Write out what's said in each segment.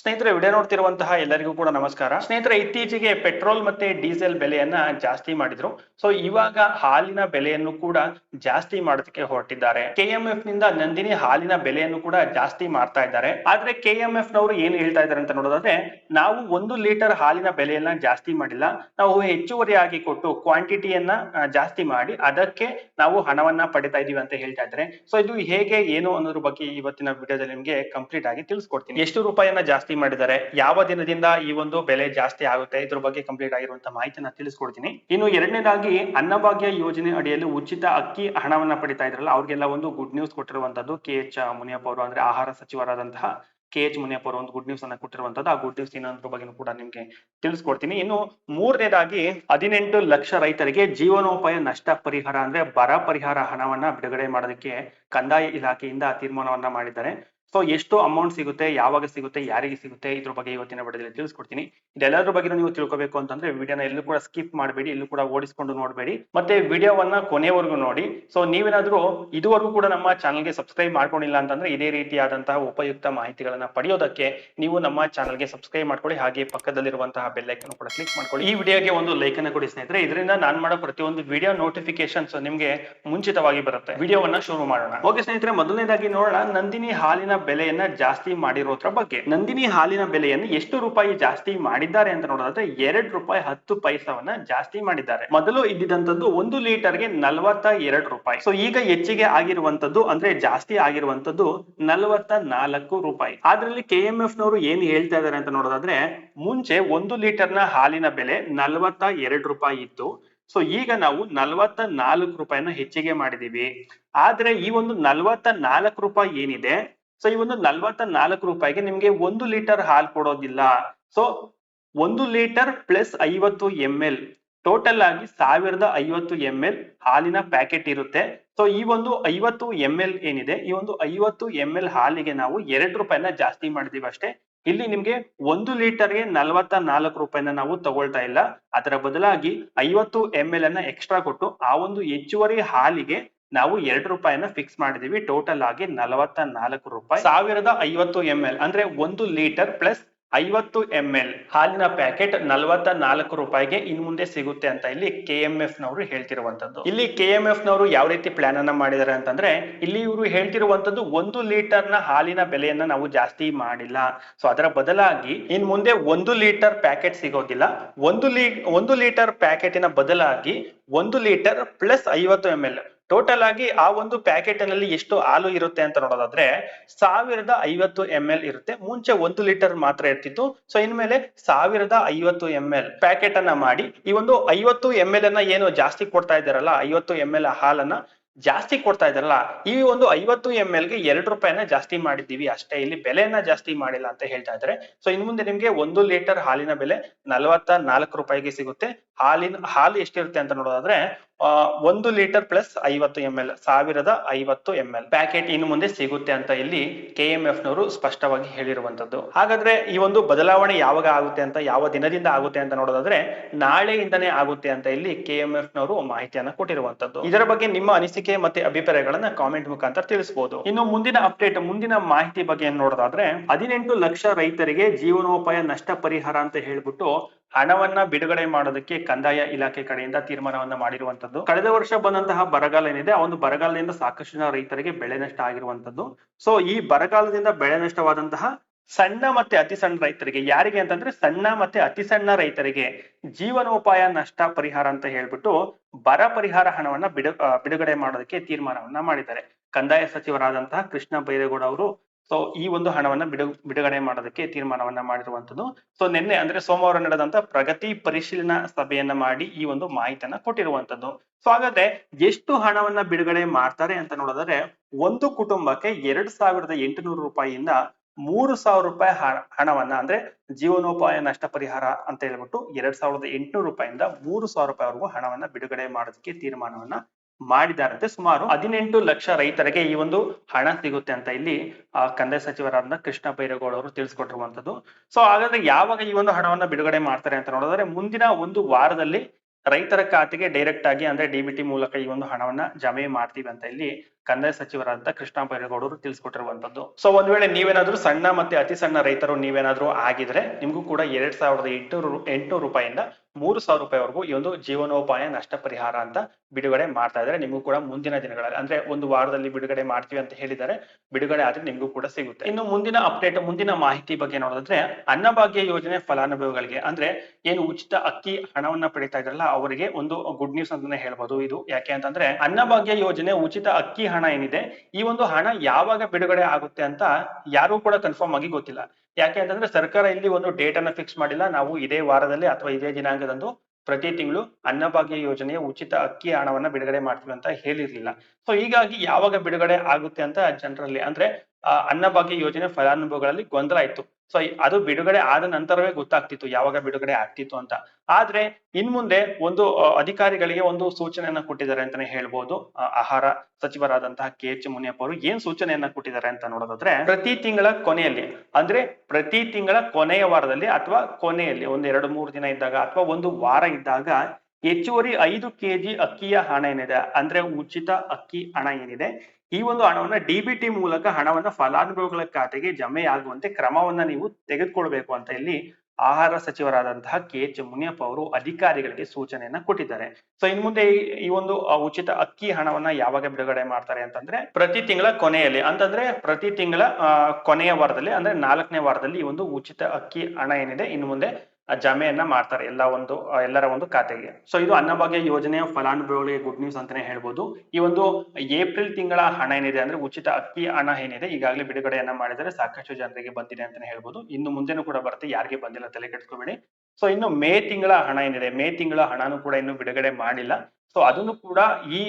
ಸ್ನೇಹಿತರೆ, ವಿಡಿಯೋ ನೋಡ್ತಿರುವಂತಹ ಎಲ್ಲರಿಗೂ ಕೂಡ ನಮಸ್ಕಾರ. ಸ್ನೇಹಿತರೆ, ಇತ್ತೀಚೆಗೆ ಪೆಟ್ರೋಲ್ ಮತ್ತೆ ಡೀಸೆಲ್ ಬೆಲೆಯನ್ನ ಜಾಸ್ತಿ ಮಾಡಿದ್ರು. ಸೊ, ಇವಾಗ ಹಾಲಿನ ಬೆಲೆಯನ್ನು ಕೂಡ ಜಾಸ್ತಿ ಮಾಡೋದಕ್ಕೆ ಹೊರಟಿದ್ದಾರೆ. ಕೆಎಂಎಫ್ನಿಂದ ನಂದಿನಿ ಹಾಲಿನ ಬೆಲೆಯನ್ನು ಕೂಡ ಜಾಸ್ತಿ ಮಾಡ್ತಾ ಇದ್ದಾರೆ. ಆದ್ರೆ ಕೆಎಂಎಫ್ ನವರು ಏನು ಹೇಳ್ತಾ ಇದ್ದಾರೆ ಅಂತ ನೋಡೋದಾದ್ರೆ, ನಾವು ಒಂದು ಲೀಟರ್ ಹಾಲಿನ ಬೆಲೆಯನ್ನ ಜಾಸ್ತಿ ಮಾಡಿಲ್ಲ. ನಾವು ಹೆಚ್ಚುವರಿಯಾಗಿ ಕೊಟ್ಟು ಕ್ವಾಂಟಿಟಿಯನ್ನ ಜಾಸ್ತಿ ಮಾಡಿ ಅದಕ್ಕೆ ನಾವು ಹಣವನ್ನ ಪಡಿತಾ ಇದೀವಿ ಅಂತ ಹೇಳ್ತಾ ಇದ್ದಾರೆ. ಸೊ, ಇದು ಹೇಗೆ, ಏನು ಅನ್ನೋದ್ರ ಬಗ್ಗೆ ಇವತ್ತಿನ ವಿಡಿಯೋದಲ್ಲಿ ನಿಮಗೆ ಕಂಪ್ಲೀಟ್ ಆಗಿ ತಿಳಿಸ್ಕೊಡ್ತೀನಿ. ಎಷ್ಟು ರೂಪಾಯಿಯನ್ನ ಜಾಸ್ತಿ ಮಾಡಿದ್ದಾರೆ. ಯಾವ ದಿನದಿಂದ ಈ ಒಂದು ಬೆಲೆ ಜಾಸ್ತಿ ಆಗುತ್ತೆ? ಇದ್ರ ಬಗ್ಗೆ ಕಂಪ್ಲೀಟ್ ಆಗಿರುವಂತಹ ಮಾಹಿತಿನ ತಿಳಿಸ್ಕೊಡ್ತೀನಿ. ಇನ್ನು ಎರಡನೇದಾಗಿ ಅನ್ನಭಾಗ್ಯ ಯೋಜನೆ ಅಡಿಯಲ್ಲಿ ಉಚಿತ ಅಕ್ಕಿ ಹಣವನ್ನ ಪಡಿತಾ ಇದ್ರಲ್ಲ, ಅವ್ರಿಗೆಲ್ಲ ಒಂದು ಗುಡ್ ನ್ಯೂಸ್ ಕೊಟ್ಟಿರುವಂತದ್ದು ಕೆ ಎಚ್ ಮುನಿಯಪ್ಪ ಅವರು ಅಂದ್ರೆ ಆಹಾರ ಸಚಿವರಾದಂತಹ ಕೆ ಎಚ್ ಮುನಿಯಪ್ಪ ಅವರು ಒಂದು ಗುಡ್ ನ್ಯೂಸ್ ಅನ್ನ ಕೊಟ್ಟಿರುವಂತದ್ದು. ಆ ಗುಡ್ ನ್ಯೂಸ್ ಏನೋದ್ರ ಬಗ್ಗೆ ಕೂಡ ನಿಮ್ಗೆ ತಿಳಿಸ್ಕೊಡ್ತೀನಿ. ಇನ್ನು ಮೂರನೇದಾಗಿ ಹದಿನೆಂಟು ಲಕ್ಷ ರೈತರಿಗೆ ಜೀವನೋಪಾಯ ನಷ್ಟ ಪರಿಹಾರ ಅಂದ್ರೆ ಬರ ಪರಿಹಾರ ಹಣವನ್ನ ಬಿಡುಗಡೆ ಮಾಡೋದಕ್ಕೆ ಕಂದಾಯ ಇಲಾಖೆಯಿಂದ ತೀರ್ಮಾನವನ್ನ ಮಾಡಿದ್ದಾರೆ. ಸೊ ಎಷ್ಟು ಅಮೌಂಟ್ ಸಿಗುತ್ತೆ, ಯಾವಾಗ ಸಿಗುತ್ತೆ, ಯಾರಿಗೆ ಸಿಗುತ್ತೆ, ಇದ್ರ ಬಗ್ಗೆ ಇವತ್ತಿನ ವಿಡಿಯೋದಲ್ಲಿ ತಿಳಿಸ್ಕೊಡ್ತೀನಿ. ಇದೆಲ್ಲದ್ರ ಬಗ್ಗೆ ನೀವು ತಿಳ್ಕೊಬೇಕು ಅಂತಂದ್ರೆ ವಿಡಿಯೋನ ಎಲ್ಲೂ ಕೂಡ ಸ್ಕಿಪ್ ಮಾಡಬೇಡಿ, ಎಲ್ಲೂ ಕೂಡ ಓಡಿಸ್ಕೊಂಡು ನೋಡಬೇಡಿ. ಮತ್ತೆ ವಿಡಿಯೋವನ್ನ ಕೊನೆವರೆಗೂ ನೋಡಿ. ಸೊ ನೀವೇನಾದ್ರೂ ಇದುವರೆಗೂ ಕೂಡ ನಮ್ಮ ಚಾನಲ್ಗೆ ಸಬ್ಸ್ಕ್ರೈಬ್ ಮಾಡ್ಕೊಂಡಿಲ್ಲ ಅಂತಂದ್ರೆ ಇದೇ ರೀತಿಯಾದಂತಹ ಉಪಯುಕ್ತ ಮಾಹಿತಿಗಳನ್ನ ಪಡೆಯೋದಕ್ಕೆ ನೀವು ನಮ್ಮ ಚಾನಲ್ಗೆ ಸಬ್ಸ್ಕ್ರೈಬ್ ಮಾಡ್ಕೊಳ್ಳಿ. ಹಾಗೆ ಪಕ್ಕದಲ್ಲಿರುವಂತಹ ಬೆಲ್ ಐಕನ್ ಕೂಡ ಕ್ಲಿಕ್ ಮಾಡ್ಕೊಳ್ಳಿ. ಈ ವಿಡಿಯೋಗೆ ಒಂದು ಲೈಕ್ ಅನ್ನು ಕೊಡಿ ಸ್ನೇಹಿತರೆ. ಇದರಿಂದ ನಾನು ಮಾಡೋ ಪ್ರತಿಯೊಂದು ವಿಡಿಯೋ ನೋಟಿಫಿಕೇಶನ್ಸ್ ನಿಮಗೆ ಮುಂಚಿತವಾಗಿ ಬರುತ್ತೆ. ವಿಡಿಯೋವನ್ನ ಶುರು ಮಾಡೋಣ. ಓಕೆ ಸ್ನೇಹಿತರೆ, ಮೊದಲನೇದಾಗಿ ನೋಡೋಣ. ನಂದಿನಿ ಹಾಲಿನ ಬೆಲೆಯನ್ನ ಜಾಸ್ತಿ ಮಾಡಿರೋದ್ರ ಬಗ್ಗೆ. ನಂದಿನಿ ಹಾಲಿನ ಬೆಲೆಯನ್ನು ಎಷ್ಟು ರೂಪಾಯಿ ಜಾಸ್ತಿ ಮಾಡಿದ್ದಾರೆ ಅಂತ ನೋಡೋದಾದ್ರೆ ಎರಡ್ ರೂಪಾಯಿ ಹತ್ತು ಪೈಸವನ್ನ ಜಾಸ್ತಿ ಮಾಡಿದ್ದಾರೆ. ಮೊದಲು ಇದ್ದಿದ್ದಂಥದ್ದು ಒಂದು ಲೀಟರ್ಗೆ ನಲವತ್ತ ಎರಡು ರೂಪಾಯಿ. ಸೊ ಈಗ ಹೆಚ್ಚಿಗೆ ಆಗಿರುವಂತದ್ದು ಅಂದ್ರೆ ಜಾಸ್ತಿ ಆಗಿರುವಂತದ್ದು ನಲವತ್ತ ನಾಲ್ಕು ರೂಪಾಯಿ. ಅದ್ರಲ್ಲಿ ಕೆ ಎಂ ಎಫ್ ನವರು ಏನ್ ಹೇಳ್ತಾ ಇದಾರೆ ಅಂತ ನೋಡೋದಾದ್ರೆ ಮುಂಚೆ ಒಂದು ಲೀಟರ್ನ ಹಾಲಿನ ಬೆಲೆ ನಲವತ್ತ ಎರಡು ರೂಪಾಯಿ ಇತ್ತು. ಸೊ ಈಗ ನಾವು ನಲವತ್ತ ನಾಲ್ಕು ರೂಪಾಯಿನ ಹೆಚ್ಚಿಗೆ ಮಾಡಿದೀವಿ ಆದ್ರೆ ಈ ಒಂದು ನಲವತ್ತ ನಾಲ್ಕು ರೂಪಾಯಿ ಏನಿದೆ? ಸೊ ಈ ಒಂದು ನಲವತ್ತ ನಾಲ್ಕು ರೂಪಾಯಿಗೆ ನಿಮ್ಗೆ ಒಂದು ಲೀಟರ್ ಹಾಲು ಕೊಡೋದಿಲ್ಲ. ಸೊ ಒಂದು ಲೀಟರ್ ಪ್ಲಸ್ ಐವತ್ತು ಎಂ ಎಲ್ ಟೋಟಲ್ ಆಗಿ ಸಾವಿರದ ಐವತ್ತು ಎಂ ಎಲ್ ಹಾಲಿನ ಪ್ಯಾಕೆಟ್ ಇರುತ್ತೆ. ಸೊ ಈ ಒಂದು ಐವತ್ತು ಎಂ ಎಲ್ ಏನಿದೆ, ಈ ಒಂದು ಐವತ್ತು ಎಂ ಎಲ್ ಹಾಲಿಗೆ ನಾವು ಎರಡು ರೂಪಾಯಿನ ಜಾಸ್ತಿ ಮಾಡಿದೀವಿ ಅಷ್ಟೇ. ಇಲ್ಲಿ ನಿಮ್ಗೆ ಒಂದು ಲೀಟರ್ಗೆ ನಲವತ್ತ ನಾಲ್ಕು ರೂಪಾಯಿನ ನಾವು ತಗೊಳ್ತಾ ಇಲ್ಲ. ಅದರ ಬದಲಾಗಿ ಐವತ್ತು ಎಂ ಎಲ್ ಅನ್ನ ಎಕ್ಸ್ಟ್ರಾ ಕೊಟ್ಟು ಆ ಒಂದು ಹೆಚ್ಚುವರಿ ಹಾಲಿಗೆ ನಾವು ಎರಡು ರೂಪಾಯಿನ ಫಿಕ್ಸ್ ಮಾಡಿದೀವಿ. ಟೋಟಲ್ ಆಗಿ ನಲವತ್ತ ನಾಲ್ಕು ರೂಪಾಯಿ. ಸಾವಿರದ ಐವತ್ತು ಎಂ ಎಲ್ ಅಂದ್ರೆ ಒಂದು ಲೀಟರ್ ಪ್ಲಸ್ ಐವತ್ತು ಎಂ ಎಲ್ ಹಾಲಿನ ಪ್ಯಾಕೆಟ್ ನಲವತ್ತ ನಾಲ್ಕು ರೂಪಾಯಿಗೆ ಇನ್ ಮುಂದೆ ಸಿಗುತ್ತೆ ಅಂತ ಇಲ್ಲಿ ಕೆ ಎಂ ಎಫ್ ನವರು ಹೇಳ್ತಿರುವಂತದ್ದು ಇಲ್ಲಿ ಕೆ ಎಂ ಎಫ್ ನವರು ಯಾವ ರೀತಿ ಪ್ಲಾನ್ ಅನ್ನ ಮಾಡಿದ್ದಾರೆ ಅಂತಂದ್ರೆ, ಇಲ್ಲಿ ಇವರು ಹೇಳ್ತಿರುವಂತದ್ದು ಒಂದು ಲೀಟರ್ನ ಹಾಲಿನ ಬೆಲೆಯನ್ನ ನಾವು ಜಾಸ್ತಿ ಮಾಡಿಲ್ಲ. ಸೊ ಅದರ ಬದಲಾಗಿ ಇನ್ ಮುಂದೆ ಒಂದು ಲೀಟರ್ ಪ್ಯಾಕೆಟ್ ಸಿಗೋದಿಲ್ಲ. ಒಂದು ಲೀ ಒಂದು ಲೀಟರ್ ಪ್ಯಾಕೆಟಿನ ಬದಲಾಗಿ ಒಂದು ಲೀಟರ್ ಪ್ಲಸ್ ಐವತ್ತು ಎಂ ಎಲ್ ಟೋಟಲ್ ಆಗಿ ಆ ಒಂದು ಪ್ಯಾಕೆಟ್ನಲ್ಲಿ ಎಷ್ಟು ಹಾಲು ಇರುತ್ತೆ ಅಂತ ನೋಡೋದಾದ್ರೆ ಸಾವಿರದ ಐವತ್ತು ಎಂ ಎಲ್ ಇರುತ್ತೆ. ಮುಂಚೆ ಒಂದು ಲೀಟರ್ ಮಾತ್ರ ಇರ್ತಿತ್ತು. ಸೊ ಇನ್ಮೇಲೆ ಸಾವಿರದ ಐವತ್ತು ಎಂ ಎಲ್ ಪ್ಯಾಕೆಟ್ ಅನ್ನ ಮಾಡಿ, ಈ ಒಂದು ಐವತ್ತು ಎಂ ಎಲ್ ಅನ್ನ ಏನು ಜಾಸ್ತಿ ಕೊಡ್ತಾ ಇದ್ದಾರಲ್ಲ, ಐವತ್ತು ಎಂ ಎಲ್ ಹಾಲನ್ನ ಜಾಸ್ತಿ ಕೊಡ್ತಾ ಇದ್ದಾರಲ್ಲ, ಈ ಒಂದು ಐವತ್ತು ಎಂ ಎಲ್ಗೆ ಎರಡು ರೂಪಾಯಿನ ಜಾಸ್ತಿ ಮಾಡಿದ್ದೀವಿ. ಅಷ್ಟೇ, ಇಲ್ಲಿ ಬೆಲೆಯನ್ನ ಜಾಸ್ತಿ ಮಾಡಿಲ್ಲ ಅಂತ ಹೇಳ್ತಾ ಇದ್ದಾರೆ. ಸೊ ಇನ್ ಮುಂದೆ ನಿಮ್ಗೆ ಒಂದು ಲೀಟರ್ ಹಾಲಿನ ಬೆಲೆ ನಲವತ್ತ ನಾಲ್ಕು ರೂಪಾಯಿಗೆ ಸಿಗುತ್ತೆ. ಹಾಲಿನ, ಹಾಲು ಎಷ್ಟಿರುತ್ತೆ ಅಂತ ನೋಡೋದಾದ್ರೆ ಒಂದು ಲೀಟರ್ ಪ್ಲಸ್ ಐವತ್ತು ಎಂ ಎಲ್ ಸಾವಿರದ ಐವತ್ತು ಎಂ ಎಲ್ ಪ್ಯಾಕೆಟ್ ಇನ್ನು ಮುಂದೆ ಸಿಗುತ್ತೆ ಅಂತ ಇಲ್ಲಿ ಕೆ ಎಂ ಎಫ್ ನವರು ಸ್ಪಷ್ಟವಾಗಿ ಹೇಳಿರುವಂತದ್ದು ಹಾಗಾದ್ರೆ ಈ ಒಂದು ಬದಲಾವಣೆ ಯಾವಾಗ ಆಗುತ್ತೆ ಅಂತ, ಯಾವ ದಿನದಿಂದ ಆಗುತ್ತೆ ಅಂತ ನೋಡೋದಾದ್ರೆ, ನಾಳೆಯಿಂದನೇ ಆಗುತ್ತೆ ಅಂತ ಇಲ್ಲಿ ಕೆ ಎಂ ಎಫ್ ನವರು ಮಾಹಿತಿಯನ್ನ ಕೊಟ್ಟಿರುವಂತದ್ದು ಇದರ ಬಗ್ಗೆ ನಿಮ್ಮ ಅನಿಸಿಕೆ ಮತ್ತೆ ಅಭಿಪ್ರಾಯಗಳನ್ನ ಕಾಮೆಂಟ್ ಮುಖಾಂತರ ತಿಳಿಸಬಹುದು ಇನ್ನು ಮುಂದಿನ ಅಪ್ಡೇಟ್ ಮುಂದಿನ ಮಾಹಿತಿ ಬಗ್ಗೆ ನೋಡೋದಾದ್ರೆ, ಹದಿನೆಂಟು ಲಕ್ಷ ರೈತರಿಗೆ ಜೀವನೋಪಾಯ ನಷ್ಟ ಪರಿಹಾರ ಅಂತ ಹೇಳ್ಬಿಟ್ಟು ಹಣವನ್ನ ಬಿಡುಗಡೆ ಮಾಡೋದಕ್ಕೆ ಕಂದಾಯ ಇಲಾಖೆ ಕಡೆಯಿಂದ ತೀರ್ಮಾನವನ್ನ ಮಾಡಿರುವಂತದ್ದು. ಕಳೆದ ವರ್ಷ ಬಂದಂತಹ ಬರಗಾಲ ಏನಿದೆ, ಆ ಒಂದು ಬರಗಾಲದಿಂದ ಸಾಕಷ್ಟು ಜನ ರೈತರಿಗೆ ಬೆಳೆ ನಷ್ಟ ಆಗಿರುವಂತದ್ದು. ಸೊ ಈ ಬರಗಾಲದಿಂದ ಬೆಳೆ ನಷ್ಟವಾದಂತಹ ಸಣ್ಣ ಮತ್ತೆ ಅತಿ ಸಣ್ಣ ರೈತರಿಗೆ ಯಾರಿಗೆ ಅಂತಂದ್ರೆ ಸಣ್ಣ ಮತ್ತೆ ಅತಿ ಸಣ್ಣ ರೈತರಿಗೆ ಜೀವನೋಪಾಯ ನಷ್ಟ ಪರಿಹಾರ ಅಂತ ಹೇಳ್ಬಿಟ್ಟು ಬರ ಪರಿಹಾರ ಹಣವನ್ನ ಬಿಡು ಬಿಡುಗಡೆ ಮಾಡೋದಕ್ಕೆ ತೀರ್ಮಾನವನ್ನ ಮಾಡಿದ್ದಾರೆ. ಕಂದಾಯ ಸಚಿವರಾದಂತಹ ಕೃಷ್ಣ ಬೈರೇಗೌಡ ಅವರು ಸೊ ಈ ಒಂದು ಹಣವನ್ನ ಬಿಡು, ಬಿಡುಗಡೆ ಮಾಡೋದಕ್ಕೆ ತೀರ್ಮಾನವನ್ನ ಮಾಡಿರುವಂತದ್ದು ಸೊ ನಿನ್ನೆ ಅಂದ್ರೆ ಸೋಮವಾರ ನಡೆದಂತ ಪ್ರಗತಿ ಪರಿಶೀಲನಾ ಸಭೆಯನ್ನ ಮಾಡಿ ಈ ಒಂದು ಮಾಹಿತಿಯನ್ನ ಕೊಟ್ಟಿರುವಂತದ್ದು ಸೊ ಹಾಗಾದ್ರೆ ಎಷ್ಟು ಹಣವನ್ನ ಬಿಡುಗಡೆ ಮಾಡ್ತಾರೆ ಅಂತ ನೋಡಿದ್ರೆ ಒಂದು ಕುಟುಂಬಕ್ಕೆ ಎರಡ್ ಸಾವಿರದ ಎಂಟುನೂರು ರೂಪಾಯಿಯಿಂದ ಮೂರು ಸಾವಿರ ರೂಪಾಯಿ ಹಣವನ್ನ ಅಂದ್ರೆ ಜೀವನೋಪಾಯ ನಷ್ಟ ಪರಿಹಾರ ಅಂತ ಹೇಳ್ಬಿಟ್ಟು ಎರಡ್ ಸಾವಿರದ ಎಂಟುನೂರು ರೂಪಾಯಿಂದ ಮೂರು ಸಾವಿರ ರೂಪಾಯಿವರೆಗೂ ಹಣವನ್ನ ಬಿಡುಗಡೆ ಮಾಡೋದಕ್ಕೆ ತೀರ್ಮಾನವನ್ನ ಮಾಡಿದಾರಂತೆ ಸುಮಾರು ಹದಿನೆಂಟು ಲಕ್ಷ ರೈತರಿಗೆ ಈ ಒಂದು ಹಣ ಸಿಗುತ್ತೆ ಅಂತ ಇಲ್ಲಿ, ಆ, ಕಂದಾಯ ಸಚಿವರಾದ ಕೃಷ್ಣ ಬೈರೇಗೌಡ ಅವರು ತಿಳಿಸ್ಕೊಟ್ಟಿರುವಂತದ್ದು. ಸೊ ಹಾಗಾದ್ರೆ ಯಾವಾಗ ಈ ಒಂದು ಹಣವನ್ನ ಬಿಡುಗಡೆ ಮಾಡ್ತಾರೆ ಅಂತ ನೋಡಿದ್ರೆ ಮುಂದಿನ ಒಂದು ವಾರದಲ್ಲಿ ರೈತರ ಖಾತೆಗೆ ಡೈರೆಕ್ಟ್ ಆಗಿ ಅಂದ್ರೆ ಡಿಬಿಟಿ ಮೂಲಕ ಈ ಒಂದು ಹಣವನ್ನ ಜಮೆ ಮಾಡ್ತೀವಿ ಅಂತ ಇಲ್ಲಿ ಕಂದಾಯ ಸಚಿವರಾದಂತ ಕೃಷ್ಣ ಬೈರೇಗೌಡರು ತಿಳಿಸ್ಕೊಟ್ಟಿರುವಂತದ್ದು. ಸೊ ಒಂದ್ ವೇಳೆ ನೀವೇನಾದ್ರೂ ಸಣ್ಣ ಮತ್ತೆ ಅತಿ ಸಣ್ಣ ರೈತರು ನೀವೇನಾದ್ರೂ ಆಗಿದ್ರೆ ನಿಮ್ಗೂ ಕೂಡ ಎರಡ್ ಸಾವಿರದ ಎಂಟುನೂರು ಎಂಟುನೂರು ರೂಪಾಯಿಂದ ಮೂರು ಸಾವಿರ ರೂಪಾಯಿವರೆಗೂ ಈ ಒಂದು ಜೀವನೋಪಾಯ ನಷ್ಟ ಪರಿಹಾರ ಅಂತ ಬಿಡುಗಡೆ ಮಾಡ್ತಾ ಇದ್ದಾರೆ. ನಿಮಗೂ ಕೂಡ ಮುಂದಿನ ದಿನಗಳಲ್ಲಿ, ಅಂದ್ರೆ ಒಂದು ವಾರದಲ್ಲಿ ಬಿಡುಗಡೆ ಮಾಡ್ತೀವಿ ಅಂತ ಹೇಳಿದ್ದಾರೆ. ಬಿಡುಗಡೆ ಆದ್ರೆ ನಿಮಗೂ ಕೂಡ ಸಿಗುತ್ತೆ. ಇನ್ನು ಮುಂದಿನ ಅಪ್ಡೇಟ್ ಮುಂದಿನ ಮಾಹಿತಿ ಬಗ್ಗೆ ನೋಡೋದಾದ್ರೆ, ಅನ್ನಭಾಗ್ಯ ಯೋಜನೆ ಫಲಾನುಭವಿಗಳಿಗೆ, ಅಂದ್ರೆ ಏನು ಉಚಿತ ಅಕ್ಕಿ ಹಣವನ್ನ ಪಡಿತಾ ಇದ್ರಲ್ಲ ಅವರಿಗೆ ಒಂದು ಗುಡ್ ನ್ಯೂಸ್ ಅಂತಾನೆ ಹೇಳ್ಬೋದು. ಇದು ಯಾಕೆ ಅಂತಂದ್ರೆ, ಅನ್ನಭಾಗ್ಯ ಯೋಜನೆ ಉಚಿತ ಅಕ್ಕಿ ಹಣ ಏನಿದೆ, ಈ ಒಂದು ಹಣ ಯಾವಾಗ ಬಿಡುಗಡೆ ಆಗುತ್ತೆ ಅಂತ ಯಾರು ಕೂಡ ಕನ್ಫರ್ಮ್ ಆಗಿ ಗೊತ್ತಿಲ್ಲ. ಯಾಕೆ ಅಂತಂದ್ರೆ ಸರ್ಕಾರ ಇಲ್ಲಿ ಒಂದು ಡೇಟ್ ಅನ್ನ ಫಿಕ್ಸ್ ಮಾಡಿಲ್ಲ. ನಾವು ಇದೇ ವಾರದಲ್ಲಿ ಅಥವಾ ಇದೇ ದಿನಾಂಕದಂದು ಪ್ರತಿ ತಿಂಗಳು ಅನ್ನಭಾಗ್ಯ ಯೋಜನೆಯ ಉಚಿತ ಅಕ್ಕಿ ಹಣವನ್ನ ಬಿಡುಗಡೆ ಮಾಡ್ತೀವಿ ಅಂತ ಹೇಳಿರ್ಲಿಲ್ಲ. ಸೊ ಹೀಗಾಗಿ ಯಾವಾಗ ಬಿಡುಗಡೆ ಆಗುತ್ತೆ ಅಂತ ಜನರಲ್ಲಿ ಅಂದ್ರೆ ಅನ್ನಭಾಗ್ಯ ಯೋಜನೆ ಫಲಾನುಭವಿಗಳಲ್ಲಿ ಗೊಂದಲ ಇತ್ತು ಸೊ ಅದು ಬಿಡುಗಡೆ ಆದ ನಂತರವೇ ಗೊತ್ತಾಗ್ತಿತ್ತು, ಯಾವಾಗ ಬಿಡುಗಡೆ ಆಗ್ತಿತ್ತು ಅಂತ. ಆದ್ರೆ ಇನ್ ಮುಂದೆ ಒಂದು ಅಧಿಕಾರಿಗಳಿಗೆ ಒಂದು ಸೂಚನೆಯನ್ನ ಕೊಟ್ಟಿದ್ದಾರೆ ಅಂತಾನೆ ಹೇಳ್ಬೋದು. ಆಹಾರ ಸಚಿವರಾದಂತಹ ಕೆ. ಎಚ್. ಮುನಿಯಪ್ಪ ಅವರು ಏನ್ ಸೂಚನೆಯನ್ನ ಕೊಟ್ಟಿದ್ದಾರೆ ಅಂತ ನೋಡೋದಾದ್ರೆ, ಪ್ರತಿ ತಿಂಗಳ ಕೊನೆಯಲ್ಲಿ, ಅಂದ್ರೆ ಪ್ರತಿ ತಿಂಗಳ ಕೊನೆಯ ವಾರದಲ್ಲಿ ಅಥವಾ ಕೊನೆಯಲ್ಲಿ ಒಂದ್ ಎರಡು ಮೂರು ದಿನ ಇದ್ದಾಗ ಅಥವಾ ಒಂದು ವಾರ ಇದ್ದಾಗ ಹೆಚ್ಚುವರಿ ಐದು ಕೆಜಿ ಅಕ್ಕಿಯ ಹಣ ಏನಿದೆ, ಅಂದ್ರೆ ಉಚಿತ ಅಕ್ಕಿ ಹಣ ಏನಿದೆ ಈ ಒಂದು ಹಣವನ್ನ ಡಿಬಿಟಿ ಮೂಲಕ ಹಣವನ್ನ ಫಲಾನುಭವಿಗಳ ಖಾತೆಗೆ ಜಮೆ ಆಗುವಂತೆ ಕ್ರಮವನ್ನ ನೀವು ತೆಗೆದುಕೊಳ್ಬೇಕು ಅಂತ ಇಲ್ಲಿ ಆಹಾರ ಸಚಿವರಾದಂತಹ ಕೆ ಎಚ್ ಮುನಿಯಪ್ಪ ಅವರು ಅಧಿಕಾರಿಗಳಿಗೆ ಸೂಚನೆಯನ್ನ ಕೊಟ್ಟಿದ್ದಾರೆ. ಸೊ ಇನ್ ಮುಂದೆ ಈ- ಒಂದು ಉಚಿತ ಅಕ್ಕಿ ಹಣವನ್ನ ಯಾವಾಗ ಬಿಡುಗಡೆ ಮಾಡ್ತಾರೆ ಅಂತಂದ್ರೆ ಪ್ರತಿ ತಿಂಗಳ ಕೊನೆಯಲ್ಲಿ, ಅಂತಂದ್ರೆ ಪ್ರತಿ ತಿಂಗಳ ಕೊನೆಯ ವಾರದಲ್ಲಿ, ಅಂದ್ರೆ ನಾಲ್ಕನೇ ವಾರದಲ್ಲಿ ಈ ಒಂದು ಉಚಿತ ಅಕ್ಕಿ ಹಣ ಏನಿದೆ, ಇನ್ನು ಮುಂದೆ ಜಮೆಯನ್ನ ಮಾಡ್ತಾರೆ ಎಲ್ಲ ಒಂದು ಎಲ್ಲರ ಒಂದು ಖಾತೆಗೆ. ಸೊ ಇದು ಅನ್ನಭಾಗ್ಯ ಯೋಜನೆಯ ಫಲಾನುಭವಿಗಳಿಗೆ ಗುಡ್ ನ್ಯೂಸ್ ಅಂತಾನೆ ಹೇಳ್ಬೋದು. ಈ ಒಂದು ಏಪ್ರಿಲ್ ತಿಂಗಳ ಹಣ ಏನಿದೆ ಅಂದ್ರೆ ಉಚಿತ ಅಕ್ಕಿ ಹಣ ಏನಿದೆ ಈಗಾಗಲೇ ಬಿಡುಗಡೆಯನ್ನ ಮಾಡಿದರೆ ಸಾಕಷ್ಟು ಜನರಿಗೆ ಬಂದಿದೆ ಅಂತಾನೆ ಹೇಳ್ಬೋದು. ಇನ್ನು ಮುಂದೆನೂ ಕೂಡ ಬರುತ್ತೆ, ಯಾರಿಗೆ ಬಂದಿಲ್ಲ ತಲೆ ಕೆಡಿಸ್ಕೋಬೇಡಿ. ಸೊ ಇನ್ನು ಮೇ ತಿಂಗಳ ಹಣ ಏನಿದೆ, ಮೇ ತಿಂಗಳ ಹಣನೂ ಕೂಡ ಇನ್ನು ಬಿಡುಗಡೆ ಮಾಡಿಲ್ಲ. ಸೊ ಅದನ್ನು ಕೂಡ ಈ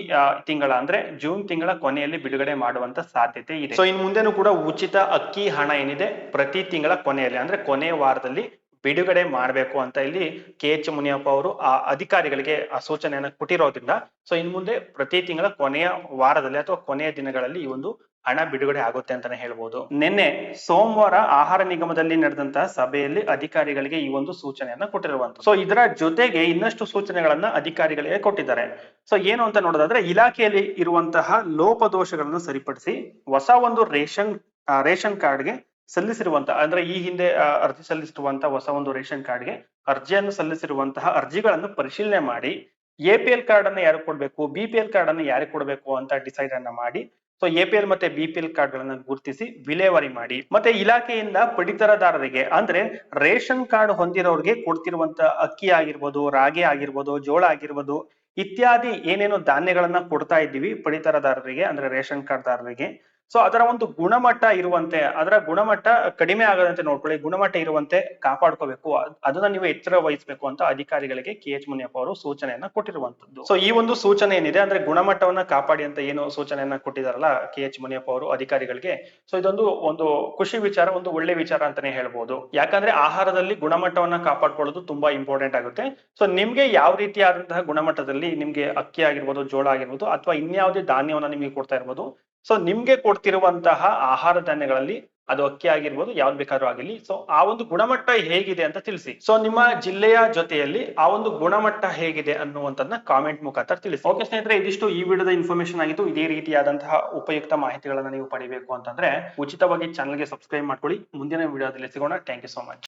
ತಿಂಗಳ ಅಂದ್ರೆ ಜೂನ್ ತಿಂಗಳ ಕೊನೆಯಲ್ಲಿ ಬಿಡುಗಡೆ ಮಾಡುವಂತ ಸಾಧ್ಯತೆ ಇದೆ. ಸೊ ಇನ್ ಮುಂದೆನೂ ಕೂಡ ಉಚಿತ ಅಕ್ಕಿ ಹಣ ಏನಿದೆ ಪ್ರತಿ ತಿಂಗಳ ಕೊನೆಯಲ್ಲಿ, ಅಂದ್ರೆ ಕೊನೆಯ ವಾರದಲ್ಲಿ ಬಿಡುಗಡೆ ಮಾಡಬೇಕು ಅಂತ ಇಲ್ಲಿ ಕೆ ಎಚ್ ಮುನಿಯಪ್ಪ ಅವರು ಆ ಅಧಿಕಾರಿಗಳಿಗೆ ಆ ಸೂಚನೆಯನ್ನ ಕೊಟ್ಟಿರೋದ್ರಿಂದ, ಸೊ ಇನ್ ಮುಂದೆ ಪ್ರತಿ ತಿಂಗಳ ಕೊನೆಯ ವಾರದಲ್ಲಿ ಅಥವಾ ಕೊನೆಯ ದಿನಗಳಲ್ಲಿ ಈ ಒಂದು ಹಣ ಬಿಡುಗಡೆ ಆಗುತ್ತೆ ಅಂತಾನೆ ಹೇಳ್ಬೋದು. ನಿನ್ನೆ ಸೋಮವಾರ ಆಹಾರ ನಿಗಮದಲ್ಲಿ ನಡೆದಂತಹ ಸಭೆಯಲ್ಲಿ ಅಧಿಕಾರಿಗಳಿಗೆ ಈ ಒಂದು ಸೂಚನೆಯನ್ನ ಕೊಟ್ಟಿರುವಂತ ಸೊ ಇದರ ಜೊತೆಗೆ ಇನ್ನಷ್ಟು ಸೂಚನೆಗಳನ್ನ ಅಧಿಕಾರಿಗಳಿಗೆ ಕೊಟ್ಟಿದ್ದಾರೆ. ಸೊ ಏನು ಅಂತ ನೋಡೋದಾದ್ರೆ, ಇಲಾಖೆಯಲ್ಲಿ ಇರುವಂತಹ ಲೋಪದೋಷಗಳನ್ನು ಸರಿಪಡಿಸಿ ಹೊಸ ಒಂದು ರೇಷನ್ ರೇಷನ್ ಕಾರ್ಡ್ಗೆ ಸಲ್ಲಿಸಿರುವಂತಹ ಅಂದ್ರೆ ಈ ಹಿಂದೆ ಅರ್ಜಿ ಸಲ್ಲಿಸಿರುವಂತಹ ಹೊಸ ಒಂದು ರೇಷನ್ ಕಾರ್ಡ್ಗೆ ಅರ್ಜಿಯನ್ನು ಸಲ್ಲಿಸಿರುವಂತಹ ಅರ್ಜಿಗಳನ್ನು ಪರಿಶೀಲನೆ ಮಾಡಿ, ಎ ಪಿ ಎಲ್ ಕಾರ್ಡ್ ಅನ್ನು ಯಾರು ಕೊಡಬೇಕು, ಬಿ ಪಿ ಎಲ್ ಕಾರ್ಡ್ ಅನ್ನು ಯಾರಿಗೆ ಕೊಡಬೇಕು ಅಂತ ಡಿಸೈಡ್ ಅನ್ನ ಮಾಡಿ ಸೊ ಎ ಪಿ ಎಲ್ ಮತ್ತೆ ಬಿ ಪಿ ಎಲ್ ಕಾರ್ಡ್ ಗಳನ್ನ ಗುರುತಿಸಿ ವಿಲೇವಾರಿ ಮಾಡಿ. ಮತ್ತೆ ಇಲಾಖೆಯಿಂದ ಪಡಿತರದಾರರಿಗೆ, ಅಂದ್ರೆ ರೇಷನ್ ಕಾರ್ಡ್ ಹೊಂದಿರೋರಿಗೆ ಕೊಡ್ತಿರುವಂತ ಅಕ್ಕಿ ಆಗಿರ್ಬೋದು, ರಾಗಿ ಆಗಿರ್ಬೋದು, ಜೋಳ ಆಗಿರ್ಬೋದು, ಇತ್ಯಾದಿ ಏನೇನು ಧಾನ್ಯಗಳನ್ನ ಕೊಡ್ತಾ ಇದ್ದೀವಿ ಪಡಿತರದಾರರಿಗೆ, ಅಂದ್ರೆ ರೇಷನ್ ಕಾರ್ಡ್ ದಾರರಿಗೆ ಸೊ ಅದರ ಒಂದು ಗುಣಮಟ್ಟ ಇರುವಂತೆ, ಅದರ ಗುಣಮಟ್ಟ ಕಡಿಮೆ ಆಗದಂತೆ ನೋಡ್ಕೊಳ್ಳಿ. ಗುಣಮಟ್ಟ ಇರುವಂತೆ ಕಾಪಾಡ್ಕೋಬೇಕು. ಅದನ್ನ ನೀವು ಎಚ್ಚರ ವಹಿಸಬೇಕು ಅಂತ ಅಧಿಕಾರಿಗಳಿಗೆ ಕೆ ಎಚ್ ಮುನಿಯಪ್ಪ ಅವರು ಸೂಚನೆಯನ್ನ ಕೊಟ್ಟಿರುವಂತದ್ದು ಸೊ ಈ ಒಂದು ಸೂಚನೆ ಏನಿದೆ ಅಂದ್ರೆ ಗುಣಮಟ್ಟವನ್ನ ಕಾಪಾಡಿ ಅಂತ ಏನು ಸೂಚನೆಯನ್ನ ಕೊಟ್ಟಿದಾರಲ್ಲ ಕೆ ಎಚ್ ಮುನಿಯಪ್ಪ ಅವರು ಅಧಿಕಾರಿಗಳಿಗೆ. ಸೊ ಇದೊಂದು ಒಂದು ಖುಷಿ ವಿಚಾರ, ಒಂದು ಒಳ್ಳೆ ವಿಚಾರ ಅಂತಾನೆ ಹೇಳ್ಬಹುದು ಯಾಕಂದ್ರೆ ಆಹಾರದಲ್ಲಿ ಗುಣಮಟ್ಟವನ್ನ ಕಾಪಾಡ್ಕೊಳ್ಳೋದು ತುಂಬಾ ಇಂಪಾರ್ಟೆಂಟ್ ಆಗುತ್ತೆ. ಸೊ ನಿಮ್ಗೆ ಯಾವ ರೀತಿಯಾದಂತಹ ಗುಣಮಟ್ಟದಲ್ಲಿ ನಿಮ್ಗೆ ಅಕ್ಕಿ ಆಗಿರ್ಬೋದು ಜೋಳ ಆಗಿರ್ಬೋದು, ಅಥವಾ ಇನ್ಯಾವುದೇ ಧಾನ್ಯವನ್ನ ನಿಮ್ಗೆ ಕೊಡ್ತಾ ಇರ್ಬೋದು ಸೊ ನಿಮ್ಗೆ ಕೊಡ್ತಿರುವಂತಹ ಆಹಾರ ಧಾನ್ಯಗಳಲ್ಲಿ ಅದು ಅಕ್ಕಿ ಆಗಿರ್ಬೋದು, ಯಾವ್ದು ಬೇಕಾದ್ರೂ ಆಗಿರ್ಲಿ. ಸೊ ಆ ಒಂದು ಗುಣಮಟ್ಟ ಹೇಗಿದೆ ಅಂತ ತಿಳಿಸಿ. ಸೊ ನಿಮ್ಮ ಜಿಲ್ಲೆಯ ಜೊತೆಯಲ್ಲಿ ಆ ಒಂದು ಗುಣಮಟ್ಟ ಹೇಗಿದೆ ಅನ್ನುವಂಥದ್ದನ್ನ ಕಾಮೆಂಟ್ ಮುಖಾಂತರ ತಿಳಿಸಿ. ಓಕೆ ಸ್ನೇಹಿತರೆ, ಇದಿಷ್ಟು ಈ ವಿಡಿಯೋದ ಇನ್ಫಾರ್ಮೇಶನ್ ಆಗಿತ್ತು ಇದೇ ರೀತಿಯಾದಂತಹ ಉಪಯುಕ್ತ ಮಾಹಿತಿಗಳನ್ನ ನೀವು ಪಡಿಬೇಕು ಅಂತಂದ್ರೆ ಉಚಿತವಾಗಿ ಚಾನಲ್ಗೆ ಸಬ್ಸ್ಕ್ರೈಬ್ ಮಾಡ್ಕೊಳ್ಳಿ. ಮುಂದಿನ ವಿಡಿಯೋದಲ್ಲಿ ಸಿಗೋಣ. Thank you so much